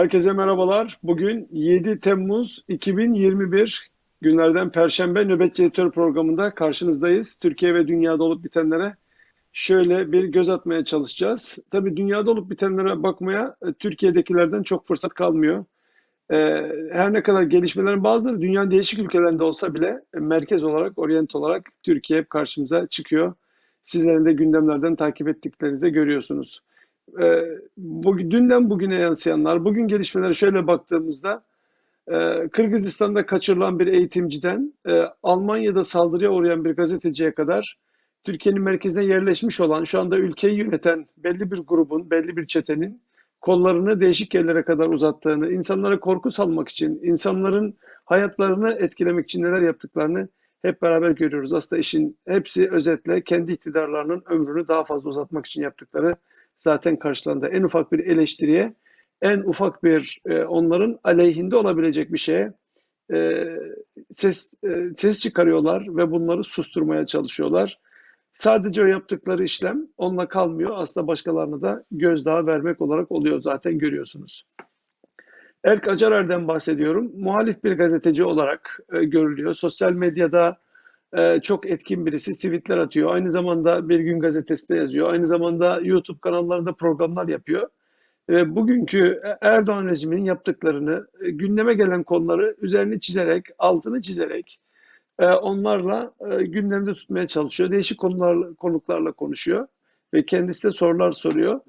Herkese merhabalar. Bugün 7 Temmuz 2021 günlerden Perşembe nöbetçi editör programında karşınızdayız. Türkiye ve dünyada olup bitenlere şöyle bir göz atmaya çalışacağız. Tabii dünyada olup bitenlere bakmaya e, Türkiye'dekilerden çok fırsat kalmıyor. E, Her ne kadar gelişmelerin bazıları dünyanın değişik ülkelerinde olsa bile e, merkez olarak, oryant olarak Türkiye hep karşımıza çıkıyor. Sizlerin de gündemlerden takip ettiklerinizde görüyorsunuz e, bugün, dünden bugüne yansıyanlar, bugün gelişmelere şöyle baktığımızda e, Kırgızistan'da kaçırılan bir eğitimciden e, Almanya'da saldırıya uğrayan bir gazeteciye kadar Türkiye'nin merkezine yerleşmiş olan, şu anda ülkeyi yöneten belli bir grubun, belli bir çetenin kollarını değişik yerlere kadar uzattığını, insanlara korku salmak için, insanların hayatlarını etkilemek için neler yaptıklarını hep beraber görüyoruz. Aslında işin hepsi özetle kendi iktidarlarının ömrünü daha fazla uzatmak için yaptıkları zaten karşılandı. En ufak bir eleştiriye, en ufak bir e, onların aleyhinde olabilecek bir şeye e, ses e, ses çıkarıyorlar ve bunları susturmaya çalışıyorlar. Sadece o yaptıkları işlem onunla kalmıyor. Aslında başkalarına da gözdağı vermek olarak oluyor zaten görüyorsunuz. Erk Acarer'den bahsediyorum. Muhalif bir gazeteci olarak e, görülüyor. Sosyal medyada e, çok etkin birisi. Tweetler atıyor. Aynı zamanda Bir Gün Gazetesi'nde yazıyor. Aynı zamanda YouTube kanallarında programlar yapıyor. E, bugünkü Erdoğan rejiminin yaptıklarını, e, gündeme gelen konuları üzerini çizerek, altını çizerek e, onlarla e, gündemde tutmaya çalışıyor. Değişik konularla, konuklarla konuşuyor ve kendisi de sorular soruyor.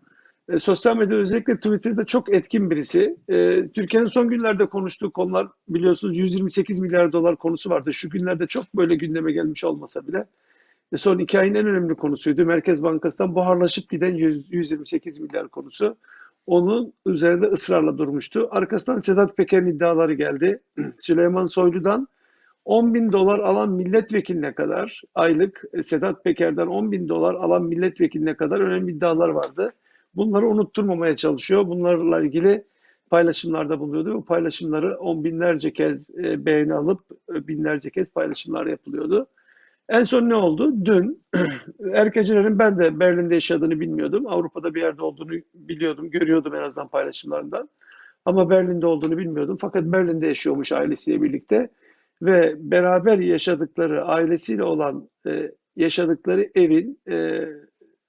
E, sosyal medya özellikle Twitter'da çok etkin birisi. E, Türkiye'nin son günlerde konuştuğu konular biliyorsunuz 128 milyar dolar konusu vardı. Şu günlerde çok böyle gündeme gelmiş olmasa bile. E, son iki ayın en önemli konusuydu. Merkez Bankası'ndan buharlaşıp giden 100, 128 milyar konusu. Onun üzerinde ısrarla durmuştu. Arkasından Sedat Peker'in iddiaları geldi. Süleyman Soylu'dan 10 bin dolar alan milletvekiline kadar aylık e, Sedat Peker'den 10 bin dolar alan milletvekiline kadar önemli iddialar vardı. Bunları unutturmamaya çalışıyor. Bunlarla ilgili paylaşımlarda bulunuyordu. Bu paylaşımları on binlerce kez e, beğeni alıp e, binlerce kez paylaşımlar yapılıyordu. En son ne oldu? Dün Erkeciler'in ben de Berlin'de yaşadığını bilmiyordum. Avrupa'da bir yerde olduğunu biliyordum, görüyordum en azından paylaşımlarından. Ama Berlin'de olduğunu bilmiyordum. Fakat Berlin'de yaşıyormuş ailesiyle birlikte ve beraber yaşadıkları ailesiyle olan e, yaşadıkları evin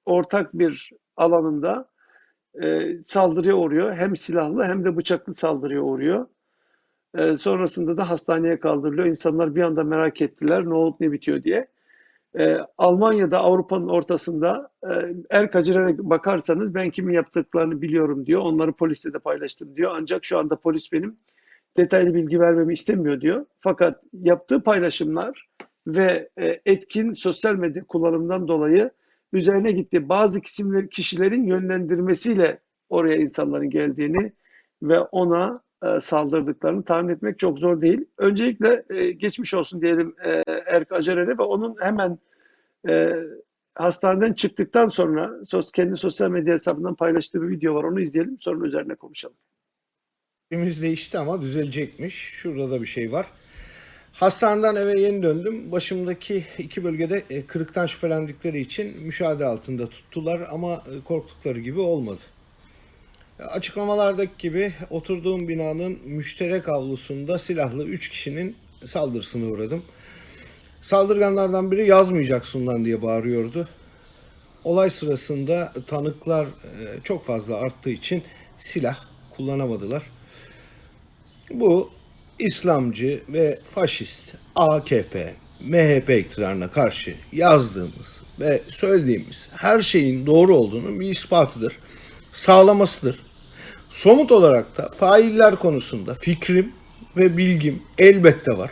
ortak bir alanında e, saldırıya uğruyor. Hem silahlı hem de bıçaklı saldırıya uğruyor. E, sonrasında da hastaneye kaldırılıyor. İnsanlar bir anda merak ettiler ne olup ne bitiyor diye. E, Almanya'da Avrupa'nın ortasında e, Erkacır'a bakarsanız ben kimin yaptıklarını biliyorum diyor. Onları polisle de paylaştım diyor. Ancak şu anda polis benim detaylı bilgi vermemi istemiyor diyor. Fakat yaptığı paylaşımlar ve e, etkin sosyal medya kullanımından dolayı üzerine gitti. Bazı kesimler, kişilerin yönlendirmesiyle oraya insanların geldiğini ve ona e, saldırdıklarını tahmin etmek çok zor değil. Öncelikle e, geçmiş olsun diyelim e, Erk Acarer'e ve onun hemen e, hastaneden çıktıktan sonra sos, kendi sosyal medya hesabından paylaştığı bir video var. Onu izleyelim sonra üzerine konuşalım. Elimiz değişti ama düzelecekmiş. Şurada da bir şey var. Hastaneden eve yeni döndüm. Başımdaki iki bölgede e, kırıktan şüphelendikleri için müşahede altında tuttular ama e, korktukları gibi olmadı. E, açıklamalardaki gibi oturduğum binanın müşterek avlusunda silahlı 3 kişinin saldırısına uğradım. Saldırganlardan biri yazmayacaksın lan diye bağırıyordu. Olay sırasında tanıklar çok fazla arttığı için silah kullanamadılar. Bu İslamcı ve faşist AKP, MHP iktidarına karşı yazdığımız ve söylediğimiz her şeyin doğru olduğunu bir ispatıdır, sağlamasıdır. Somut olarak da failler konusunda fikrim ve bilgim elbette var.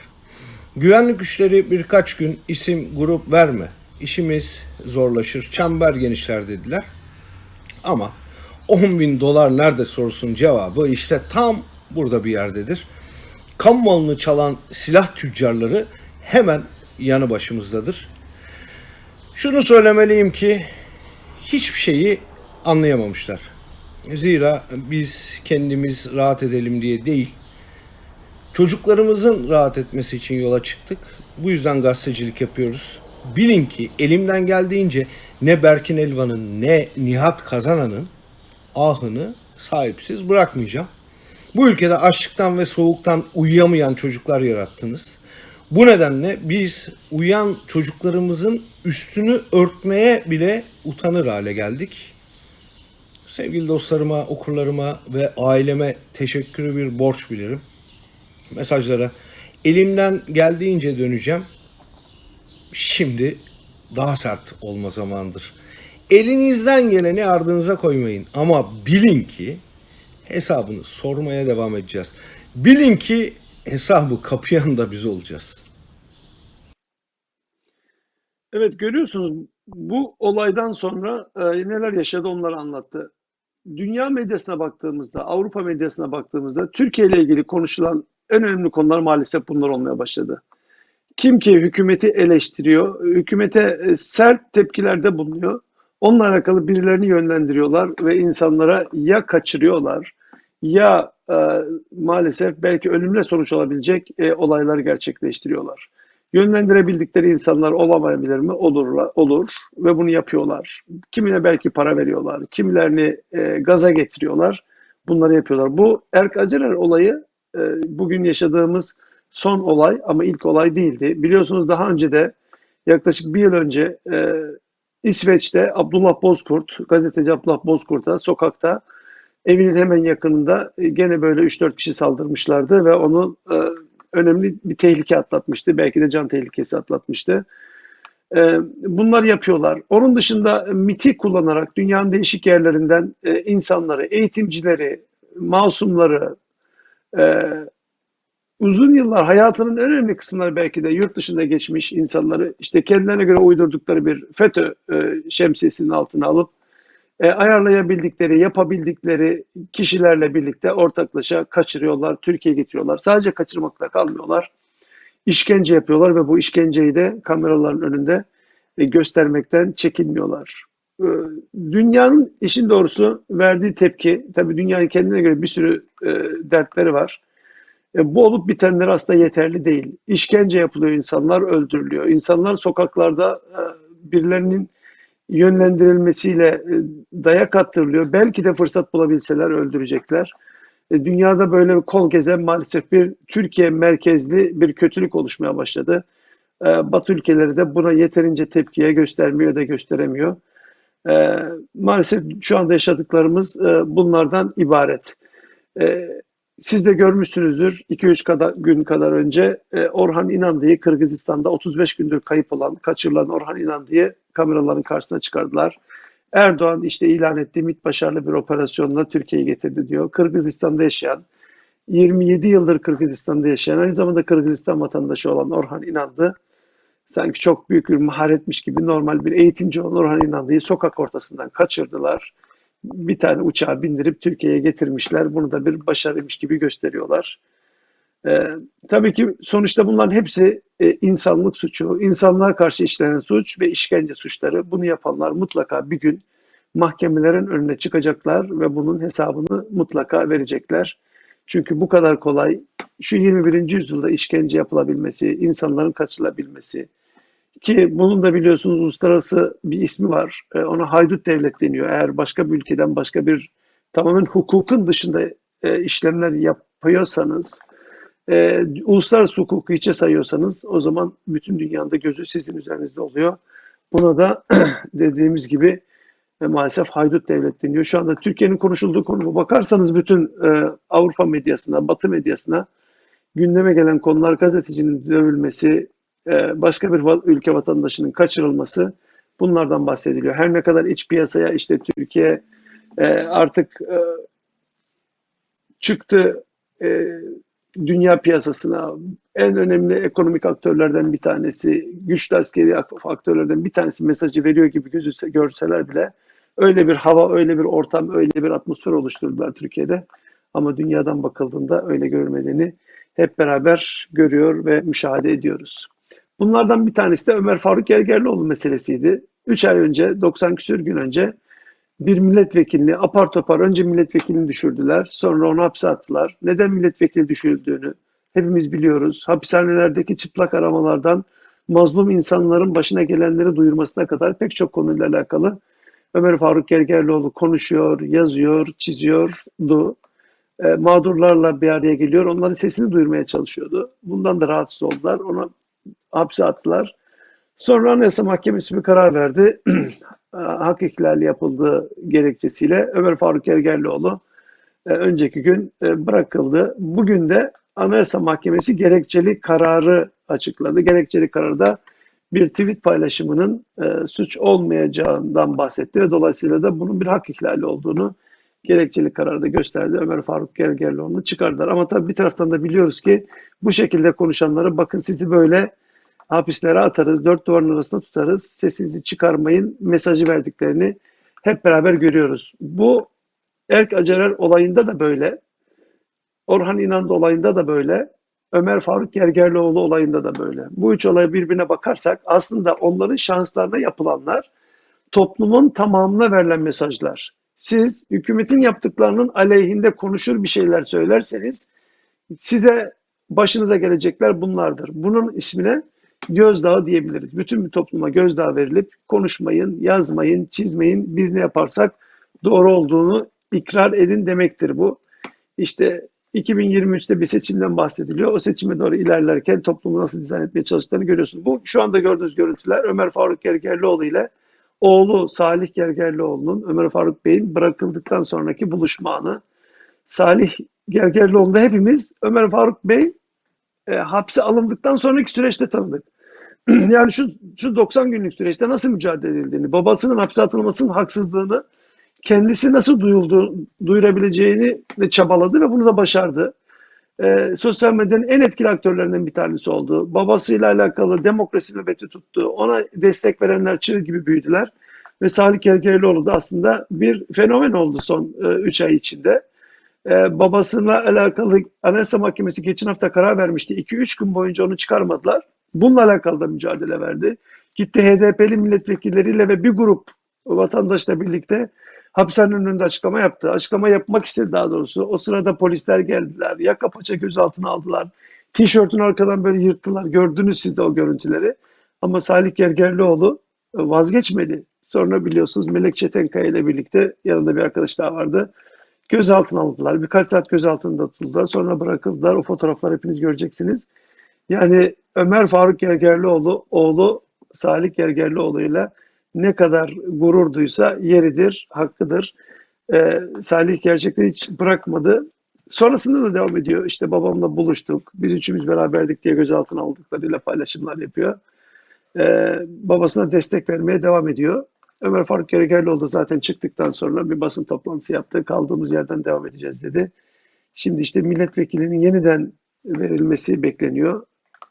Güvenlik güçleri birkaç gün isim grup verme. İşimiz zorlaşır, çember genişler dediler. Ama 10 bin dolar nerede sorusunun cevabı işte tam burada bir yerdedir kamu malını çalan silah tüccarları hemen yanı başımızdadır. Şunu söylemeliyim ki hiçbir şeyi anlayamamışlar. Zira biz kendimiz rahat edelim diye değil, çocuklarımızın rahat etmesi için yola çıktık. Bu yüzden gazetecilik yapıyoruz. Bilin ki elimden geldiğince ne Berkin Elvan'ın ne Nihat Kazanan'ın ahını sahipsiz bırakmayacağım. Bu ülkede açlıktan ve soğuktan uyuyamayan çocuklar yarattınız. Bu nedenle biz uyuyan çocuklarımızın üstünü örtmeye bile utanır hale geldik. Sevgili dostlarıma, okurlarıma ve aileme teşekkürü bir borç bilirim. Mesajlara elimden geldiğince döneceğim. Şimdi daha sert olma zamandır. Elinizden geleni ardınıza koymayın ama bilin ki hesabını sormaya devam edeceğiz. Bilin ki hesabı kapayan da biz olacağız. Evet görüyorsunuz bu olaydan sonra e, neler yaşadı onları anlattı. Dünya medyasına baktığımızda, Avrupa medyasına baktığımızda Türkiye ile ilgili konuşulan en önemli konular maalesef bunlar olmaya başladı. Kim ki hükümeti eleştiriyor, hükümete e, sert tepkilerde bulunuyor, onunla alakalı birilerini yönlendiriyorlar ve insanlara ya kaçırıyorlar ya e, maalesef belki ölümle sonuç olabilecek e, olaylar gerçekleştiriyorlar. Yönlendirebildikleri insanlar olamayabilir mi? Olur, olur ve bunu yapıyorlar. Kimine belki para veriyorlar, kimilerini e, gaza getiriyorlar. Bunları yapıyorlar. Bu Erk Acerer olayı e, bugün yaşadığımız son olay ama ilk olay değildi. Biliyorsunuz daha önce de yaklaşık bir yıl önce e, İsveç'te Abdullah Bozkurt, gazeteci Abdullah Bozkurt'a sokakta evinin hemen yakınında e, gene böyle 3-4 kişi saldırmışlardı ve onu e, önemli bir tehlike atlatmıştı. Belki de can tehlikesi atlatmıştı. E, bunlar yapıyorlar. Onun dışında MIT'i kullanarak dünyanın değişik yerlerinden insanları, eğitimcileri, masumları, uzun yıllar hayatının önemli kısımları belki de yurt dışında geçmiş insanları işte kendilerine göre uydurdukları bir FETÖ şemsiyesinin altına alıp e, ayarlayabildikleri, yapabildikleri kişilerle birlikte ortaklaşa kaçırıyorlar, Türkiye'ye getiriyorlar. Sadece kaçırmakla kalmıyorlar. İşkence yapıyorlar ve bu işkenceyi de kameraların önünde e, göstermekten çekinmiyorlar. E, dünyanın işin doğrusu verdiği tepki, tabii dünyanın kendine göre bir sürü e, dertleri var. E, bu olup bitenler aslında yeterli değil. İşkence yapılıyor, insanlar öldürülüyor. İnsanlar sokaklarda e, birilerinin yönlendirilmesiyle e, dayak attırılıyor. Belki de fırsat bulabilseler öldürecekler. E, dünyada böyle kol gezen maalesef bir Türkiye merkezli bir kötülük oluşmaya başladı. E, Batı ülkeleri de buna yeterince tepkiye göstermiyor da gösteremiyor. Maalesef şu anda yaşadıklarımız bunlardan ibaret. Siz de görmüşsünüzdür 2-3 kadar, gün kadar önce Orhan İnandı'yı Kırgızistan'da 35 gündür kayıp olan, kaçırılan Orhan İnandı'yı kameraların karşısına çıkardılar. Erdoğan işte ilan ettiği MİT başarılı bir operasyonla Türkiye'yi getirdi diyor. Kırgızistan'da yaşayan, 27 yıldır Kırgızistan'da yaşayan, aynı zamanda Kırgızistan vatandaşı olan Orhan İnandı, sanki çok büyük bir maharetmiş gibi normal bir eğitimci olan Orhan İnandı'yı sokak ortasından kaçırdılar. Bir tane uçağa bindirip Türkiye'ye getirmişler. Bunu da bir başarıymış gibi gösteriyorlar. Ee, tabii ki sonuçta bunların hepsi e, insanlık suçu, insanlığa karşı işlenen suç ve işkence suçları. Bunu yapanlar mutlaka bir gün mahkemelerin önüne çıkacaklar ve bunun hesabını mutlaka verecekler. Çünkü bu kadar kolay şu 21. yüzyılda işkence yapılabilmesi, insanların kaçırılabilmesi ki bunun da biliyorsunuz uluslararası bir ismi var. E, ona haydut devlet deniyor. Eğer başka bir ülkeden başka bir tamamen hukukun dışında e, işlemler yapıyorsanız e, uluslararası hukuku içe sayıyorsanız o zaman bütün dünyanın da gözü sizin üzerinizde oluyor. Buna da dediğimiz gibi e, maalesef haydut devlet deniyor. Şu anda Türkiye'nin konuşulduğu konu bakarsanız bütün e, Avrupa medyasına, Batı medyasına gündeme gelen konular gazetecinin dövülmesi, e, başka bir ülke vatandaşının kaçırılması bunlardan bahsediliyor. Her ne kadar iç piyasaya işte Türkiye e, artık e, çıktı e, dünya piyasasına en önemli ekonomik aktörlerden bir tanesi, güçlü askeri faktörlerden bir tanesi mesajı veriyor gibi gözükse, görseler bile öyle bir hava, öyle bir ortam, öyle bir atmosfer oluşturdular Türkiye'de. Ama dünyadan bakıldığında öyle görmediğini hep beraber görüyor ve müşahede ediyoruz. Bunlardan bir tanesi de Ömer Faruk Gergerlioğlu meselesiydi. 3 ay önce, 90 küsür gün önce bir milletvekilini apar topar önce milletvekilini düşürdüler. Sonra onu hapse attılar. Neden milletvekili düşürüldüğünü hepimiz biliyoruz. Hapishanelerdeki çıplak aramalardan mazlum insanların başına gelenleri duyurmasına kadar pek çok konuyla alakalı Ömer Faruk Gergerlioğlu konuşuyor, yazıyor, çiziyordu. e, mağdurlarla bir araya geliyor. Onların sesini duyurmaya çalışıyordu. Bundan da rahatsız oldular. Onu hapse attılar. Sonra Anayasa Mahkemesi bir karar verdi. Hak ihlali yapıldığı gerekçesiyle Ömer Faruk Gergerlioğlu e, önceki gün e, bırakıldı. Bugün de Anayasa Mahkemesi gerekçeli kararı açıkladı. Gerekçeli kararda bir tweet paylaşımının e, suç olmayacağından bahsetti ve dolayısıyla da bunun bir hak ihlali olduğunu gerekçeli kararda gösterdi. Ömer Faruk Gergerlioğlu'nu çıkardılar. Ama tabii bir taraftan da biliyoruz ki bu şekilde konuşanları bakın sizi böyle hapislere atarız, dört duvarın arasında tutarız, sesinizi çıkarmayın mesajı verdiklerini hep beraber görüyoruz. Bu Erk Acerer olayında da böyle, Orhan İnandı olayında da böyle, Ömer Faruk Gergerlioğlu olayında da böyle. Bu üç olaya birbirine bakarsak aslında onların şahıslarına yapılanlar toplumun tamamına verilen mesajlar. Siz hükümetin yaptıklarının aleyhinde konuşur bir şeyler söylerseniz size başınıza gelecekler bunlardır. Bunun ismine gözdağı diyebiliriz. Bütün bir topluma gözdağı verilip konuşmayın, yazmayın, çizmeyin. Biz ne yaparsak doğru olduğunu ikrar edin demektir bu. İşte 2023'te bir seçimden bahsediliyor. O seçime doğru ilerlerken toplumu nasıl dizayn etmeye çalıştıklarını görüyorsunuz. Bu şu anda gördüğünüz görüntüler Ömer Faruk Gergerlioğlu ile oğlu Salih Gergerlioğlu'nun Ömer Faruk Bey'in bırakıldıktan sonraki buluşma anı. Salih Gergerlioğlu'nda hepimiz Ömer Faruk Bey e, hapse alındıktan sonraki süreçte tanıdık. yani şu, şu 90 günlük süreçte nasıl mücadele edildiğini, babasının hapse atılmasının haksızlığını kendisi nasıl duyuldu, duyurabileceğini de çabaladı ve bunu da başardı. E, sosyal medyanın en etkili aktörlerinden bir tanesi oldu. Babasıyla alakalı demokrasi nöbeti tuttu. Ona destek verenler çığ gibi büyüdüler. Ve Salih Gergerlioğlu da aslında bir fenomen oldu son 3 ay içinde. Ee, babasıyla alakalı Anayasa Mahkemesi geçen hafta karar vermişti. 2-3 gün boyunca onu çıkarmadılar. Bununla alakalı da mücadele verdi. Gitti HDP'li milletvekilleriyle ve bir grup vatandaşla birlikte hapishanenin önünde açıklama yaptı. Açıklama yapmak istedi daha doğrusu. O sırada polisler geldiler. Yaka paça gözaltına aldılar. Tişörtün arkadan böyle yırttılar. Gördünüz siz de o görüntüleri. Ama Salih Gergerlioğlu vazgeçmedi. Sonra biliyorsunuz Melek Çetenkaya ile birlikte yanında bir arkadaş daha vardı gözaltına aldılar. Birkaç saat gözaltında tutuldular. Sonra bırakıldılar. O fotoğrafları hepiniz göreceksiniz. Yani Ömer Faruk Gergerlioğlu oğlu Salih Gergerlioğlu ile ne kadar gurur duysa yeridir, hakkıdır. Ee, Salih gerçekten hiç bırakmadı. Sonrasında da devam ediyor. İşte babamla buluştuk. Biz üçümüz beraberdik diye gözaltına aldıklarıyla paylaşımlar yapıyor. Ee, babasına destek vermeye devam ediyor. Ömer Faruk Gergerlioğlu da zaten çıktıktan sonra bir basın toplantısı yaptı. Kaldığımız yerden devam edeceğiz dedi. Şimdi işte milletvekilinin yeniden verilmesi bekleniyor.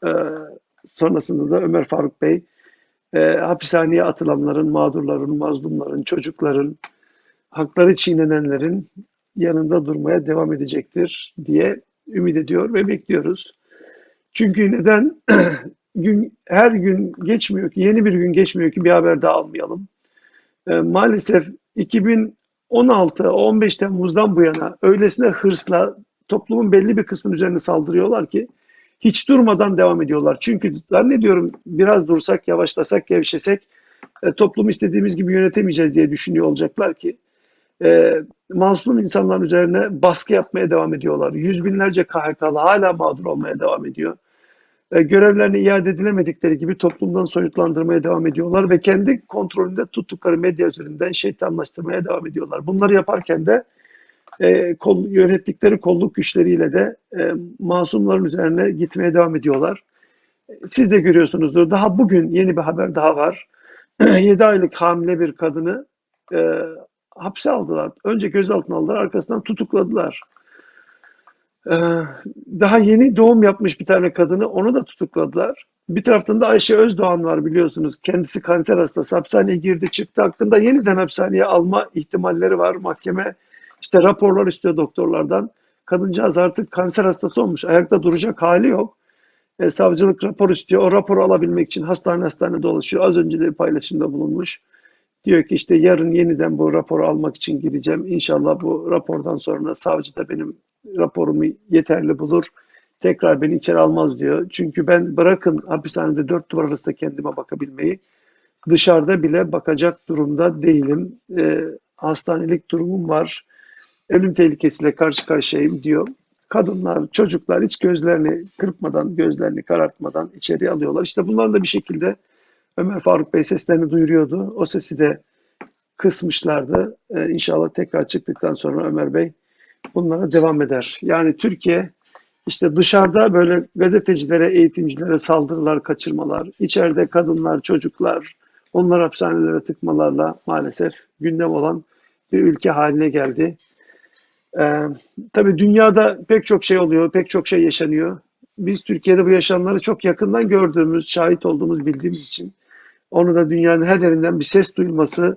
Ee, sonrasında da Ömer Faruk Bey e, hapishaneye atılanların, mağdurların, mazlumların, çocukların, hakları çiğnenenlerin yanında durmaya devam edecektir diye ümit ediyor ve bekliyoruz. Çünkü neden? gün her gün geçmiyor ki, yeni bir gün geçmiyor ki bir haber daha almayalım. E, maalesef 2016-15 Temmuz'dan bu yana öylesine hırsla toplumun belli bir kısmının üzerine saldırıyorlar ki hiç durmadan devam ediyorlar. Çünkü zannediyorum biraz dursak, yavaşlasak, gevşesek e, toplumu istediğimiz gibi yönetemeyeceğiz diye düşünüyor olacaklar ki e, mazlum insanların üzerine baskı yapmaya devam ediyorlar. Yüz binlerce KHK'lı hala mağdur olmaya devam ediyor. E, görevlerine iade edilemedikleri gibi toplumdan soyutlandırmaya devam ediyorlar ve kendi kontrolünde tuttukları medya üzerinden şeytanlaştırmaya devam ediyorlar. Bunları yaparken de e, kol, yönettikleri kolluk güçleriyle de e, masumların üzerine gitmeye devam ediyorlar. Siz de görüyorsunuzdur. Daha bugün yeni bir haber daha var. 7 aylık hamile bir kadını e, hapse aldılar. Önce gözaltına aldılar, arkasından tutukladılar. Ee, daha yeni doğum yapmış bir tane kadını onu da tutukladılar. Bir taraftan da Ayşe Özdoğan var biliyorsunuz. Kendisi kanser hastası. Hapishaneye girdi çıktı. Hakkında yeniden hapishaneye alma ihtimalleri var. Mahkeme işte raporlar istiyor doktorlardan. Kadıncağız artık kanser hastası olmuş. Ayakta duracak hali yok. E, savcılık rapor istiyor. O raporu alabilmek için hastane hastane dolaşıyor. Az önce de bir paylaşımda bulunmuş. Diyor ki işte yarın yeniden bu raporu almak için gideceğim. İnşallah bu rapordan sonra savcı da benim raporumu yeterli bulur. Tekrar beni içeri almaz diyor. Çünkü ben bırakın hapishanede dört duvar arasında kendime bakabilmeyi dışarıda bile bakacak durumda değilim. E, hastanelik durumum var. Ölüm tehlikesiyle karşı karşıyayım diyor. Kadınlar, çocuklar hiç gözlerini kırpmadan, gözlerini karartmadan içeriye alıyorlar. İşte bunların da bir şekilde Ömer Faruk Bey seslerini duyuruyordu. O sesi de kısmışlardı. Ee, inşallah tekrar çıktıktan sonra Ömer Bey bunlara devam eder. Yani Türkiye işte dışarıda böyle gazetecilere, eğitimcilere saldırılar, kaçırmalar, içeride kadınlar, çocuklar, onlar hapishanelere tıkmalarla maalesef gündem olan bir ülke haline geldi. Ee, tabii dünyada pek çok şey oluyor, pek çok şey yaşanıyor. Biz Türkiye'de bu yaşananları çok yakından gördüğümüz, şahit olduğumuz, bildiğimiz için onu da dünyanın her yerinden bir ses duyulması,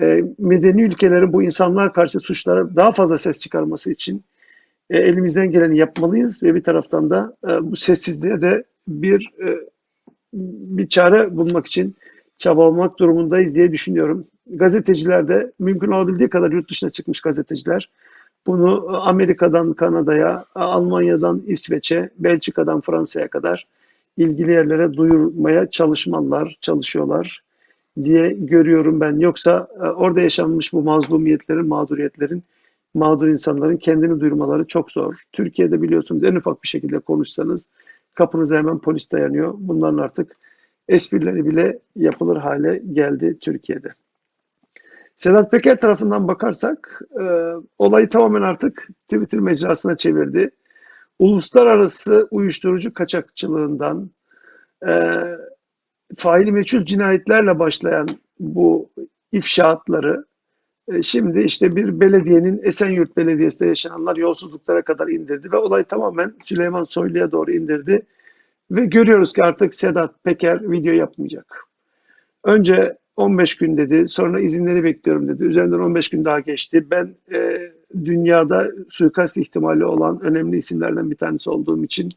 e, medeni ülkelerin bu insanlar karşı suçlara daha fazla ses çıkarması için e, elimizden geleni yapmalıyız ve bir taraftan da e, bu sessizliğe de bir e, bir çare bulmak için çabalamak durumundayız diye düşünüyorum. Gazeteciler de mümkün olabildiği kadar yurt dışına çıkmış gazeteciler bunu Amerika'dan Kanada'ya, Almanya'dan İsveç'e, Belçika'dan Fransa'ya kadar ilgili yerlere duyurmaya çalışmalar, çalışıyorlar diye görüyorum ben. Yoksa e, orada yaşanmış bu mazlumiyetlerin, mağduriyetlerin, mağdur insanların kendini duyurmaları çok zor. Türkiye'de biliyorsunuz en ufak bir şekilde konuşsanız kapınıza hemen polis dayanıyor. Bunların artık esprileri bile yapılır hale geldi Türkiye'de. Sedat Peker tarafından bakarsak e, olayı tamamen artık Twitter mecrasına çevirdi. Uluslararası uyuşturucu kaçakçılığından e, faili meçhul cinayetlerle başlayan bu ifşaatları e, şimdi işte bir belediyenin Esenyurt Belediyesi'nde yaşananlar yolsuzluklara kadar indirdi ve olay tamamen Süleyman Soylu'ya doğru indirdi. Ve görüyoruz ki artık Sedat Peker video yapmayacak. Önce 15 gün dedi, sonra izinleri bekliyorum dedi. Üzerinden 15 gün daha geçti. Ben e, dünyada suikast ihtimali olan önemli isimlerden bir tanesi olduğum için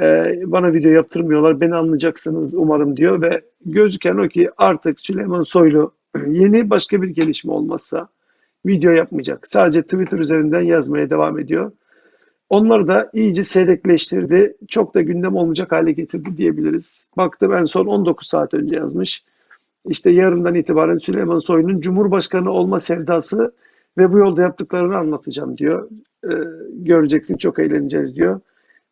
e, bana video yaptırmıyorlar. Beni anlayacaksınız umarım diyor ve gözüken o ki artık Süleyman Soylu yeni başka bir gelişme olmazsa video yapmayacak. Sadece Twitter üzerinden yazmaya devam ediyor. Onları da iyice seyrekleştirdi. Çok da gündem olmayacak hale getirdi diyebiliriz. Baktım en son 19 saat önce yazmış. İşte yarından itibaren Süleyman Soylu'nun Cumhurbaşkanı olma sevdası ve bu yolda yaptıklarını anlatacağım diyor. Ee, göreceksin çok eğleneceğiz diyor.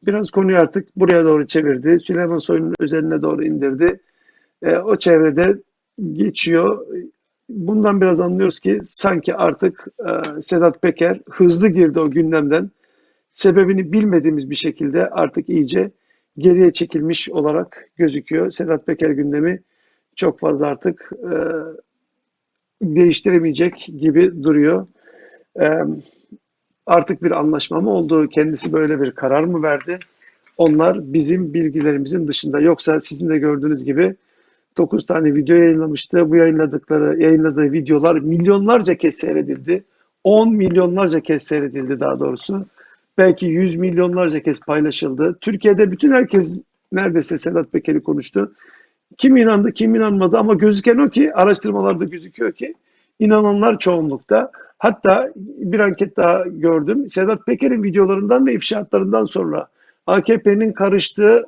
Biraz konuyu artık buraya doğru çevirdi. Süleyman Soylu'nun özeline doğru indirdi. Ee, o çevrede geçiyor. Bundan biraz anlıyoruz ki sanki artık e, Sedat Peker hızlı girdi o gündemden. Sebebini bilmediğimiz bir şekilde artık iyice geriye çekilmiş olarak gözüküyor. Sedat Peker gündemi çok fazla artık e, değiştiremeyecek gibi duruyor. E, artık bir anlaşma mı oldu? Kendisi böyle bir karar mı verdi? Onlar bizim bilgilerimizin dışında. Yoksa sizin de gördüğünüz gibi 9 tane video yayınlamıştı. Bu yayınladıkları, yayınladığı videolar milyonlarca kez seyredildi. 10 milyonlarca kez seyredildi daha doğrusu. Belki 100 milyonlarca kez paylaşıldı. Türkiye'de bütün herkes neredeyse Sedat Peker'i konuştu. Kim inandı, kim inanmadı ama gözüken o ki araştırmalarda gözüküyor ki inananlar çoğunlukta. Hatta bir anket daha gördüm. Sedat Peker'in videolarından ve ifşaatlarından sonra AKP'nin karıştığı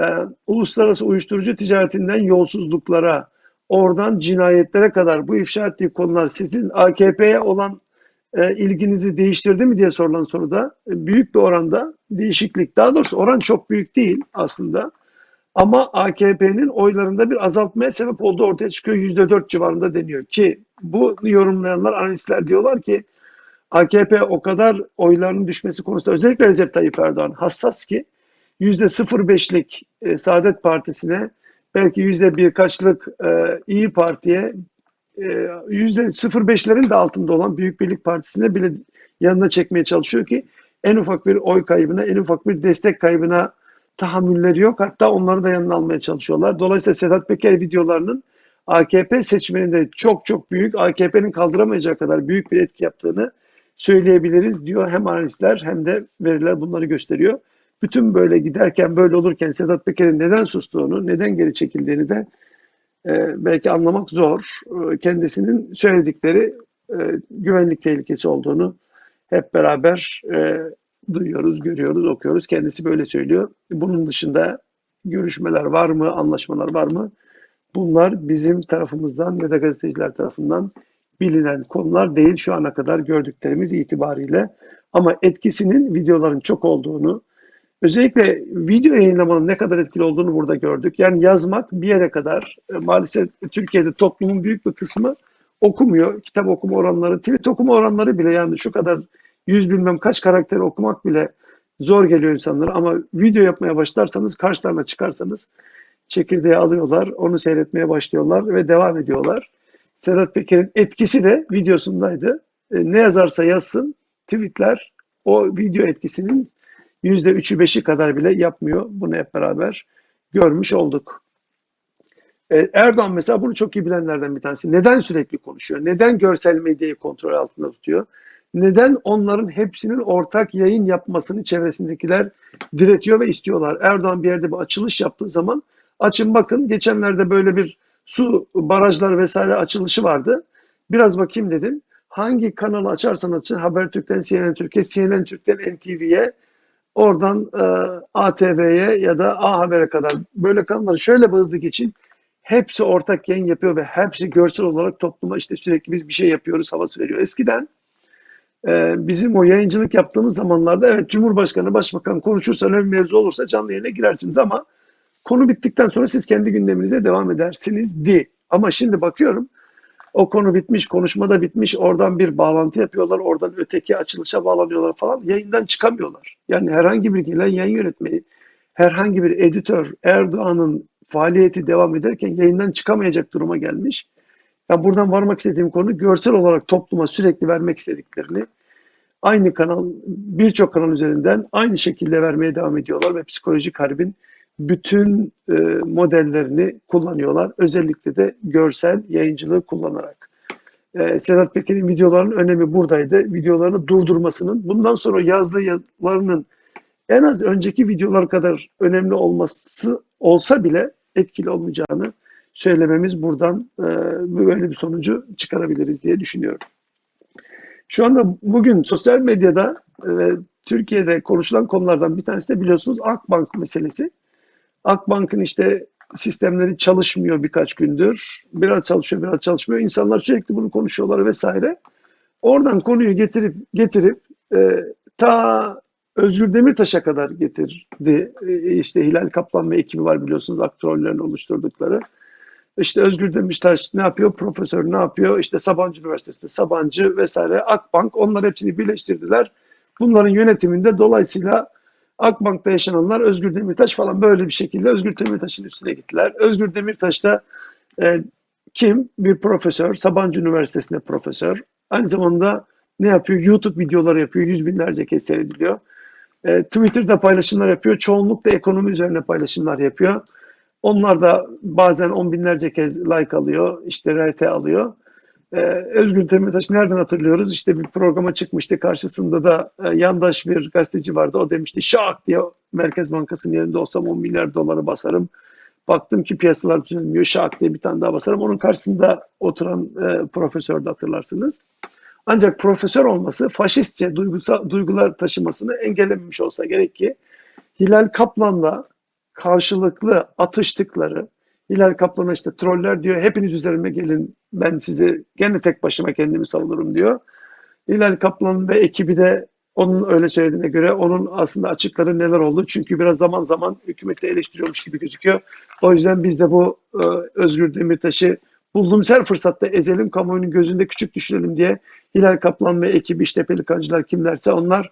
e, uluslararası uyuşturucu ticaretinden yolsuzluklara, oradan cinayetlere kadar bu ifşa ettiği konular sizin AKP'ye olan e, ilginizi değiştirdi mi diye sorulan soruda büyük bir oranda değişiklik. Daha doğrusu oran çok büyük değil aslında. Ama AKP'nin oylarında bir azaltmaya sebep olduğu ortaya çıkıyor. %4 civarında deniyor ki bu yorumlayanlar, analistler diyorlar ki AKP o kadar oylarının düşmesi konusunda özellikle Recep Tayyip Erdoğan hassas ki %05'lik e, Saadet Partisi'ne belki yüzde birkaçlık e, İyi Parti'ye e, yüzde 05'lerin de altında olan Büyük Birlik Partisi'ne bile yanına çekmeye çalışıyor ki en ufak bir oy kaybına, en ufak bir destek kaybına tahammülleri yok. Hatta onları da yanına almaya çalışıyorlar. Dolayısıyla Sedat Peker videolarının AKP seçmeninde çok çok büyük, AKP'nin kaldıramayacağı kadar büyük bir etki yaptığını söyleyebiliriz diyor hem analistler hem de veriler bunları gösteriyor. Bütün böyle giderken böyle olurken Sedat Peker'in neden sustuğunu, neden geri çekildiğini de e, belki anlamak zor. E, kendisinin söyledikleri e, güvenlik tehlikesi olduğunu hep beraber e, duyuyoruz, görüyoruz, okuyoruz. Kendisi böyle söylüyor. Bunun dışında görüşmeler var mı, anlaşmalar var mı? Bunlar bizim tarafımızdan ya da gazeteciler tarafından bilinen konular değil şu ana kadar gördüklerimiz itibariyle. Ama etkisinin videoların çok olduğunu, özellikle video yayınlamanın ne kadar etkili olduğunu burada gördük. Yani yazmak bir yere kadar e, maalesef Türkiye'de toplumun büyük bir kısmı okumuyor. Kitap okuma oranları, tweet okuma oranları bile yani şu kadar yüz bilmem kaç karakteri okumak bile zor geliyor insanlara. Ama video yapmaya başlarsanız, karşılarına çıkarsanız çekirdeği alıyorlar, onu seyretmeye başlıyorlar ve devam ediyorlar. Sedat Peker'in etkisi de videosundaydı. E, ne yazarsa yazsın, tweetler o video etkisinin yüzde üçü beşi kadar bile yapmıyor. Bunu hep beraber görmüş olduk. E, Erdoğan mesela bunu çok iyi bilenlerden bir tanesi. Neden sürekli konuşuyor? Neden görsel medyayı kontrol altında tutuyor? Neden onların hepsinin ortak yayın yapmasını çevresindekiler diretiyor ve istiyorlar? Erdoğan bir yerde bir açılış yaptığı zaman açın bakın geçenlerde böyle bir su barajlar vesaire açılışı vardı. Biraz bakayım dedim. Hangi kanalı açarsan açın Habertürk'ten CNN Türkiye, CNN Türk'ten NTV'ye oradan e, ATV'ye ya da A Haber'e kadar böyle kanalları şöyle bir hızlı geçin. Hepsi ortak yayın yapıyor ve hepsi görsel olarak topluma işte sürekli biz bir şey yapıyoruz havası veriyor. Eskiden e, bizim o yayıncılık yaptığımız zamanlarda evet Cumhurbaşkanı, Başbakan konuşursa önemli mevzu olursa canlı yayına girersiniz ama konu bittikten sonra siz kendi gündeminize devam edersiniz di. Ama şimdi bakıyorum o konu bitmiş, konuşma da bitmiş. Oradan bir bağlantı yapıyorlar. Oradan öteki açılışa bağlanıyorlar falan. Yayından çıkamıyorlar. Yani herhangi bir gelen yayın yönetmeni, herhangi bir editör Erdoğan'ın faaliyeti devam ederken yayından çıkamayacak duruma gelmiş. Ya buradan varmak istediğim konu görsel olarak topluma sürekli vermek istediklerini aynı kanal, birçok kanal üzerinden aynı şekilde vermeye devam ediyorlar ve psikolojik harbin bütün e, modellerini kullanıyorlar. Özellikle de görsel yayıncılığı kullanarak. E, Sedat Peker'in videolarının önemi buradaydı. Videolarını durdurmasının, bundan sonra yazdığı yazılarının en az önceki videolar kadar önemli olması olsa bile etkili olmayacağını söylememiz buradan e, böyle bir sonucu çıkarabiliriz diye düşünüyorum. Şu anda bugün sosyal medyada ve Türkiye'de konuşulan konulardan bir tanesi de biliyorsunuz Akbank meselesi. Akbank'ın işte sistemleri çalışmıyor birkaç gündür. Biraz çalışıyor, biraz çalışmıyor. İnsanlar sürekli bunu konuşuyorlar vesaire. Oradan konuyu getirip getirip e, ta Özgür Demirtaş'a kadar getirdi. E, işte Hilal Kaplan ve ekibi var biliyorsunuz aktörlerin oluşturdukları. İşte Özgür Demirtaş ne yapıyor? Profesör ne yapıyor? İşte Sabancı Üniversitesi'nde Sabancı vesaire Akbank onlar hepsini birleştirdiler. Bunların yönetiminde dolayısıyla Akbank'ta yaşananlar Özgür Demirtaş falan böyle bir şekilde Özgür Demirtaş'ın üstüne gittiler. Özgür Demirtaş da e, kim? Bir profesör. Sabancı Üniversitesi'nde profesör. Aynı zamanda ne yapıyor? YouTube videoları yapıyor. Yüz binlerce kez seyrediliyor. E, Twitter'da paylaşımlar yapıyor. Çoğunlukla ekonomi üzerine paylaşımlar yapıyor. Onlar da bazen on binlerce kez like alıyor. işte RT alıyor. Ee, Özgür Demirtaş nereden hatırlıyoruz? İşte bir programa çıkmıştı. Karşısında da e, yandaş bir gazeteci vardı. O demişti şak diye Merkez Bankası'nın yerinde olsam 10 milyar doları basarım. Baktım ki piyasalar düzelmiyor. Şak diye bir tane daha basarım. Onun karşısında oturan e, profesör de hatırlarsınız. Ancak profesör olması faşistçe duygusal, duygular taşımasını engellememiş olsa gerek ki Hilal Kaplan'la karşılıklı atıştıkları Hilal Kaplan'a işte troller diyor hepiniz üzerime gelin ben sizi gene tek başıma kendimi savunurum diyor. Hilal Kaplan ve ekibi de onun öyle söylediğine göre onun aslında açıkları neler oldu. Çünkü biraz zaman zaman hükümeti eleştiriyormuş gibi gözüküyor. O yüzden biz de bu e, Özgür Demirtaş'ı bulduğumuz her fırsatta ezelim, kamuoyunun gözünde küçük düşürelim diye Hilal Kaplan ve ekibi işte pelikancılar kimlerse onlar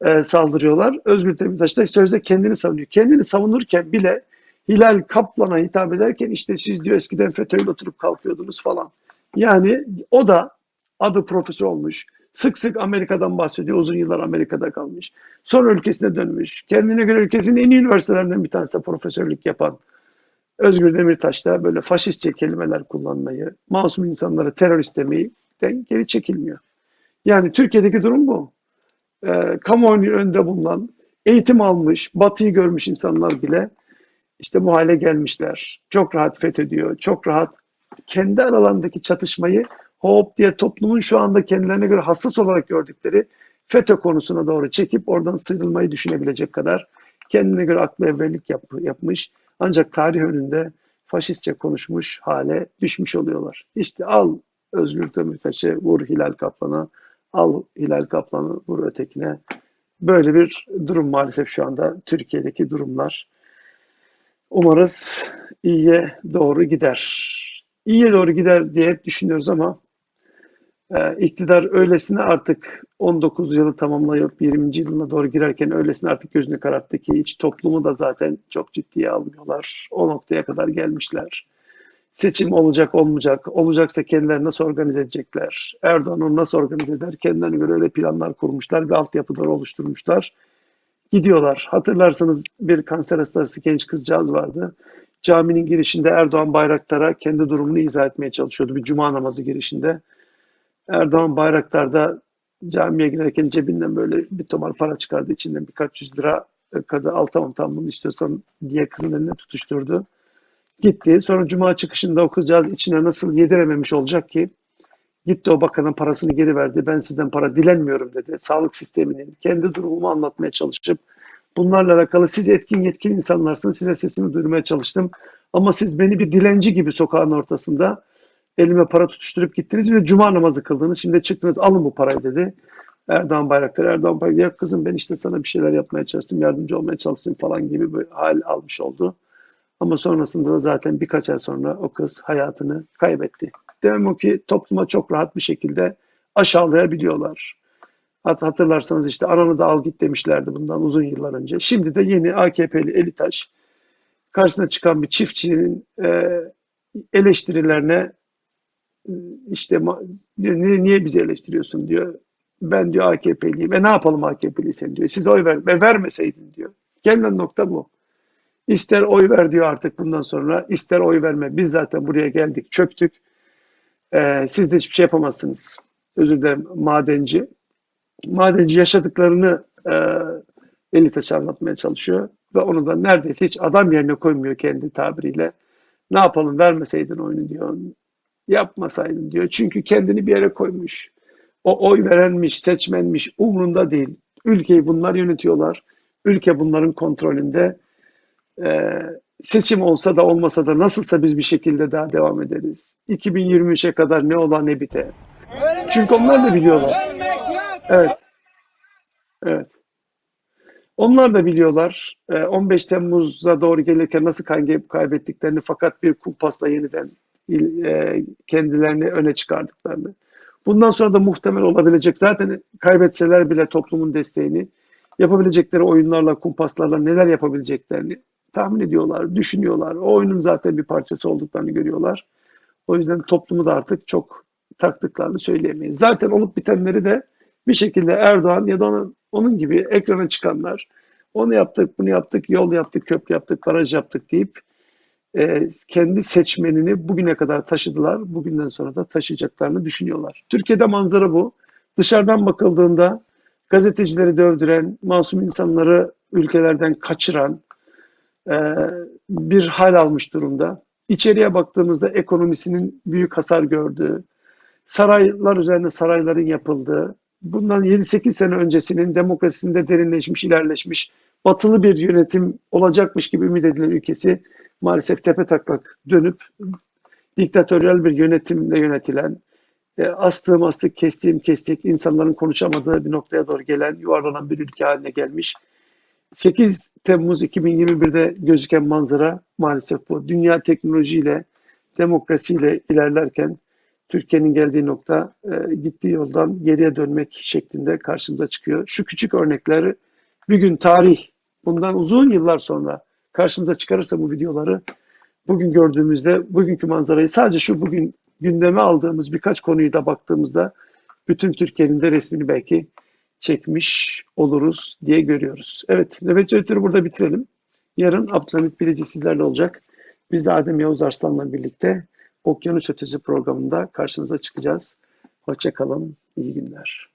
e, saldırıyorlar. Özgür Demirtaş da sözde kendini savunuyor. Kendini savunurken bile Hilal Kaplan'a hitap ederken işte siz diyor eskiden FETÖ'yle oturup kalkıyordunuz falan. Yani o da adı profesör olmuş. Sık sık Amerika'dan bahsediyor. Uzun yıllar Amerika'da kalmış. Sonra ülkesine dönmüş. Kendine göre ülkesinin en iyi üniversitelerinden bir tanesi de profesörlük yapan Özgür Demirtaş da böyle faşistçe kelimeler kullanmayı, masum insanları terörist demeyi geri çekilmiyor. Yani Türkiye'deki durum bu. E, kamuoyunun önünde bulunan, eğitim almış, batıyı görmüş insanlar bile işte bu hale gelmişler. Çok rahat fethediyor, çok rahat kendi aralarındaki çatışmayı hop diye toplumun şu anda kendilerine göre hassas olarak gördükleri FETÖ konusuna doğru çekip oradan sıyrılmayı düşünebilecek kadar kendine göre aklı evvellik yap, yapmış. Ancak tarih önünde faşistçe konuşmuş hale düşmüş oluyorlar. İşte al Özgür Demirtaş'ı vur Hilal Kaplan'a, al Hilal Kaplan'ı vur ötekine. Böyle bir durum maalesef şu anda Türkiye'deki durumlar. Umarız iyiye doğru gider. İyiye doğru gider diye hep düşünüyoruz ama e, iktidar öylesine artık 19 yılı tamamlayıp 20. yılına doğru girerken öylesine artık gözünü kararttı ki hiç toplumu da zaten çok ciddiye almıyorlar. O noktaya kadar gelmişler. Seçim olacak olmayacak, olacaksa kendileri nasıl organize edecekler? Erdoğan onu nasıl organize eder? Kendilerine göre öyle planlar kurmuşlar ve altyapıları oluşturmuşlar. Gidiyorlar. Hatırlarsanız bir kanser hastası genç kızcağız vardı. Caminin girişinde Erdoğan Bayraktar'a kendi durumunu izah etmeye çalışıyordu bir cuma namazı girişinde. Erdoğan Bayraktar da camiye girerken cebinden böyle bir tomar para çıkardı. içinden birkaç yüz lira e, kadar al tamam tamam bunu istiyorsan diye kızın eline tutuşturdu. Gitti. Sonra cuma çıkışında o kızcağız içine nasıl yedirememiş olacak ki? Gitti o bakanın parasını geri verdi. Ben sizden para dilenmiyorum dedi. Sağlık sisteminin kendi durumumu anlatmaya çalışıp bunlarla alakalı siz etkin yetkin insanlarsınız. Size sesimi duyurmaya çalıştım. Ama siz beni bir dilenci gibi sokağın ortasında elime para tutuşturup gittiniz ve cuma namazı kıldınız. Şimdi çıktınız alın bu parayı dedi. Erdoğan Bayraktar, Erdoğan Bayraktar ya kızım ben işte sana bir şeyler yapmaya çalıştım, yardımcı olmaya çalıştım falan gibi bir hal almış oldu. Ama sonrasında da zaten birkaç ay sonra o kız hayatını kaybetti. Demek ki topluma çok rahat bir şekilde aşağılayabiliyorlar. Hat hatırlarsanız işte ananı da al git demişlerdi bundan uzun yıllar önce. Şimdi de yeni AKP'li Elitaş karşısına çıkan bir çiftçinin e, eleştirilerine işte niye, niye bizi eleştiriyorsun diyor. Ben diyor AKP'liyim. E ne yapalım AKP'liysen diyor. Siz oy ver, e, vermeseydin diyor. Gelinen nokta bu. İster oy ver diyor artık bundan sonra. ister oy verme. Biz zaten buraya geldik, çöktük. Ee, siz de hiçbir şey yapamazsınız. Özür dilerim madenci. Madenci yaşadıklarını e, Elitaş'a anlatmaya çalışıyor. Ve onu da neredeyse hiç adam yerine koymuyor kendi tabiriyle. Ne yapalım vermeseydin oyunu diyor. Yapmasaydın diyor. Çünkü kendini bir yere koymuş. O oy verenmiş, seçmenmiş umrunda değil. Ülkeyi bunlar yönetiyorlar. Ülke bunların kontrolünde. Ee, seçim olsa da olmasa da nasılsa biz bir şekilde daha devam ederiz. 2023'e kadar ne ola ne bite. Çünkü onlar da biliyorlar. Evet. Evet. Onlar da biliyorlar. Ee, 15 Temmuz'a doğru gelirken nasıl kaybı kaybettiklerini fakat bir kumpasla yeniden e, kendilerini öne çıkardıklarını. Bundan sonra da muhtemel olabilecek zaten kaybetseler bile toplumun desteğini yapabilecekleri oyunlarla, kumpaslarla neler yapabileceklerini tahmin ediyorlar, düşünüyorlar. O oyunun zaten bir parçası olduklarını görüyorlar. O yüzden toplumu da artık çok taktıklarını söyleyemeyiz. Zaten olup bitenleri de bir şekilde Erdoğan ya da onun, onun gibi ekrana çıkanlar onu yaptık, bunu yaptık, yol yaptık, köprü yaptık, baraj yaptık deyip e, kendi seçmenini bugüne kadar taşıdılar. Bugünden sonra da taşıyacaklarını düşünüyorlar. Türkiye'de manzara bu. Dışarıdan bakıldığında gazetecileri dövdüren, masum insanları ülkelerden kaçıran, bir hal almış durumda. İçeriye baktığımızda ekonomisinin büyük hasar gördüğü, saraylar üzerine sarayların yapıldığı, bundan 7-8 sene öncesinin demokrasisinde derinleşmiş, ilerleşmiş, batılı bir yönetim olacakmış gibi ümit edilen ülkesi maalesef tepe taklak dönüp diktatöryel bir yönetimle yönetilen, e, astığım astık, kestiğim kestik, insanların konuşamadığı bir noktaya doğru gelen, yuvarlanan bir ülke haline gelmiş. 8 Temmuz 2021'de gözüken manzara maalesef bu. Dünya teknolojiyle, demokrasiyle ilerlerken Türkiye'nin geldiği nokta e, gittiği yoldan geriye dönmek şeklinde karşımıza çıkıyor. Şu küçük örnekleri bir gün tarih bundan uzun yıllar sonra karşımıza çıkarırsa bu videoları bugün gördüğümüzde bugünkü manzarayı sadece şu bugün gündeme aldığımız birkaç konuyu da baktığımızda bütün Türkiye'nin de resmini belki çekmiş oluruz diye görüyoruz. Evet, nöbetçi ötürü burada bitirelim. Yarın Abdülhamit Bilici sizlerle olacak. Biz de Adem Yavuz Arslan'la birlikte Okyanus Ötesi programında karşınıza çıkacağız. Hoşçakalın, iyi günler.